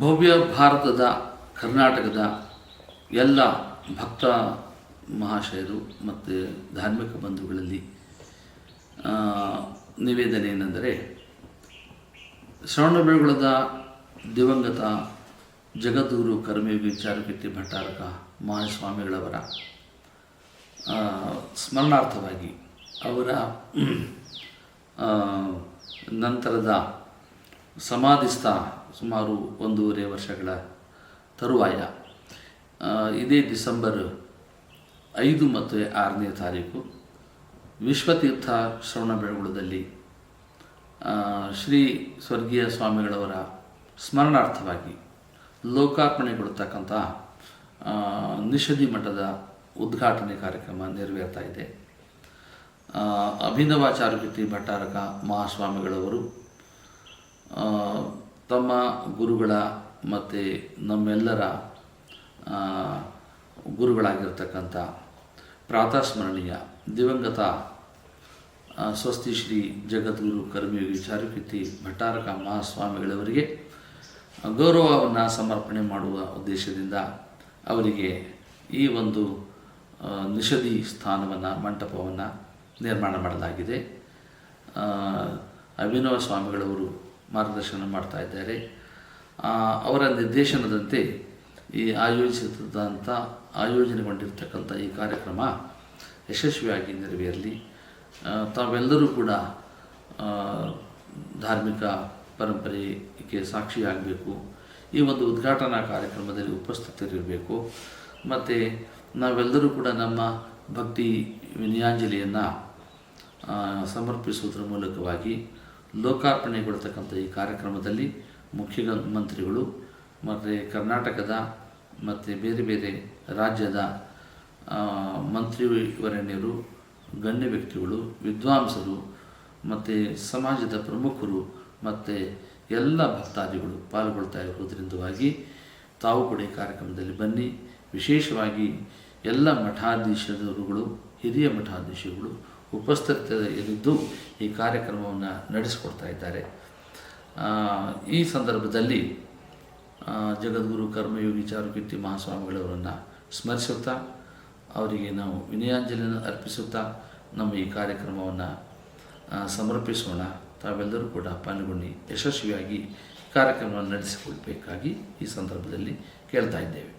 ಭವ್ಯ ಭಾರತದ ಕರ್ನಾಟಕದ ಎಲ್ಲ ಭಕ್ತ ಮಹಾಶಯರು ಮತ್ತು ಧಾರ್ಮಿಕ ಬಂಧುಗಳಲ್ಲಿ ನಿವೇದನೆ ಏನೆಂದರೆ ಶ್ರವಣಬೆಳಗೊಳದ ದಿವಂಗತ ಜಗದೂರು ಕರ್ಮಯೋಗಿ ಚಾರುಕೀರ್ತಿ ಭಟ್ಟಾರಕ ಮಹಾಸ್ವಾಮಿಗಳವರ ಸ್ಮರಣಾರ್ಥವಾಗಿ ಅವರ ನಂತರದ ಸಮಾಧಿಸ್ಥ ಸುಮಾರು ಒಂದೂವರೆ ವರ್ಷಗಳ ತರುವಾಯ ಇದೇ ಡಿಸೆಂಬರ್ ಐದು ಮತ್ತು ಆರನೇ ತಾರೀಕು ವಿಶ್ವತೀರ್ಥ ಶ್ರವಣಬೆಳಗೊಳದಲ್ಲಿ ಶ್ರೀ ಸ್ವರ್ಗೀಯ ಸ್ವಾಮಿಗಳವರ ಸ್ಮರಣಾರ್ಥವಾಗಿ ಲೋಕಾರ್ಪಣೆಗೊಳ್ತಕ್ಕಂಥ ನಿಷಧಿ ಮಠದ ಉದ್ಘಾಟನೆ ಕಾರ್ಯಕ್ರಮ ನೆರವೇರ್ತಾ ಇದೆ. ಆ, ಅಭಿನವ ಭಟ್ಟಾರಕ ಮಹಾಸ್ವಾಮಿಗಳವರು ತಮ್ಮ ಗುರುಗಳ ಮತ್ತು ನಮ್ಮೆಲ್ಲರ ಗುರುಗಳಾಗಿರ್ತಕ್ಕಂಥ ಪ್ರಾತಸ್ಮರಣೀಯ ದಿವಂಗತ ಸ್ವಸ್ತಿ ಶ್ರೀ ಜಗದ್ಗುರು ಕರ್ಮಯೋಗಿ ಚಾರುಕೀರ್ತಿ ಭಟ್ಟಾರಕ ಮಹಾಸ್ವಾಮಿಗಳವರಿಗೆ ಗೌರವವನ್ನು ಸಮರ್ಪಣೆ ಮಾಡುವ ಉದ್ದೇಶದಿಂದ ಅವರಿಗೆ ಈ ಒಂದು ನಿಷಧಿ ಸ್ಥಾನವನ್ನು, ಮಂಟಪವನ್ನು ನಿರ್ಮಾಣ ಮಾಡಲಾಗಿದೆ. ಅಭಿನವ ಸ್ವಾಮಿಗಳವರು ಮಾರ್ಗದರ್ಶನ ಮಾಡ್ತಾ ಇದ್ದಾರೆ. ಅವರ ನಿರ್ದೇಶನದಂತೆ ಈ ಆಯೋಜಿಸಿದಂಥ ಆಯೋಜನೆಗೊಂಡಿರ್ತಕ್ಕಂಥ ಈ ಕಾರ್ಯಕ್ರಮ ಯಶಸ್ವಿಯಾಗಿ ನೆರವೇರಲಿ. ತಾವೆಲ್ಲರೂ ಕೂಡ ಧಾರ್ಮಿಕ ಪರಂಪರೆಗೆ ಸಾಕ್ಷಿಯಾಗಬೇಕು. ಈ ಒಂದು ಉದ್ಘಾಟನಾ ಕಾರ್ಯಕ್ರಮದಲ್ಲಿ ಉಪಸ್ಥಿತರಿರಬೇಕು. ಮತ್ತು ನಾವೆಲ್ಲರೂ ಕೂಡ ನಮ್ಮ ಭಕ್ತಿ ವಿನಯಾಂಜಲಿಯನ್ನು ಸಮರ್ಪಿಸುವುದರ ಮೂಲಕವಾಗಿ ಲೋಕಾರ್ಪಣೆಗೊಳ್ತಕ್ಕಂಥ ಈ ಕಾರ್ಯಕ್ರಮದಲ್ಲಿ ಮುಖ್ಯಮಂತ್ರಿಗಳು ಮತ್ತು ಕರ್ನಾಟಕದ ಮತ್ತು ಬೇರೆ ಬೇರೆ ರಾಜ್ಯದ ಮಂತ್ರಿ ಮಂತ್ರಿವರಣ್ಯರು ಗಣ್ಯ ವ್ಯಕ್ತಿಗಳು, ವಿದ್ವಾಂಸರು, ಮತ್ತು ಸಮಾಜದ ಪ್ರಮುಖರು, ಮತ್ತು ಎಲ್ಲ ಭಕ್ತಾದಿಗಳು ಪಾಲ್ಗೊಳ್ತಾ ಇರುವುದರಿಂದವಾಗಿ ತಾವು ಕೂಡ ಈ ಕಾರ್ಯಕ್ರಮದಲ್ಲಿ ಬನ್ನಿ. ವಿಶೇಷವಾಗಿ ಎಲ್ಲ ಮಠಾಧೀಶರುಗಳು, ಹಿರಿಯ ಮಠಾಧೀಶರುಗಳು ಉಪಸ್ಥಿತರಿದ್ದು ಈ ಕಾರ್ಯಕ್ರಮವನ್ನು ನಡೆಸಿಕೊಡ್ತಾ ಇದ್ದಾರೆ. ಈ ಸಂದರ್ಭದಲ್ಲಿ ಜಗದ್ಗುರು ಕರ್ಮಯೋಗಿ ಚಾರುಕೀರ್ತಿ ಮಹಾಸ್ವಾಮಿಗಳವರನ್ನು ಸ್ಮರಿಸುತ್ತಾ, ಅವರಿಗೆ ನಾವು ವಿನಯಾಂಜಲಿಯನ್ನು ಅರ್ಪಿಸುತ್ತಾ, ನಮ್ಮ ಈ ಕಾರ್ಯಕ್ರಮವನ್ನು ಸಮರ್ಪಿಸೋಣ. ತಾವೆಲ್ಲರೂ ಕೂಡ ಪಾಲ್ಗೊಂಡು ಯಶಸ್ವಿಯಾಗಿ ಕಾರ್ಯಕ್ರಮವನ್ನು ನಡೆಸಿಕೊಳ್ಬೇಕಾಗಿ ಈ ಸಂದರ್ಭದಲ್ಲಿ ಕೇಳ್ತಾ ಇದ್ದೇವೆ.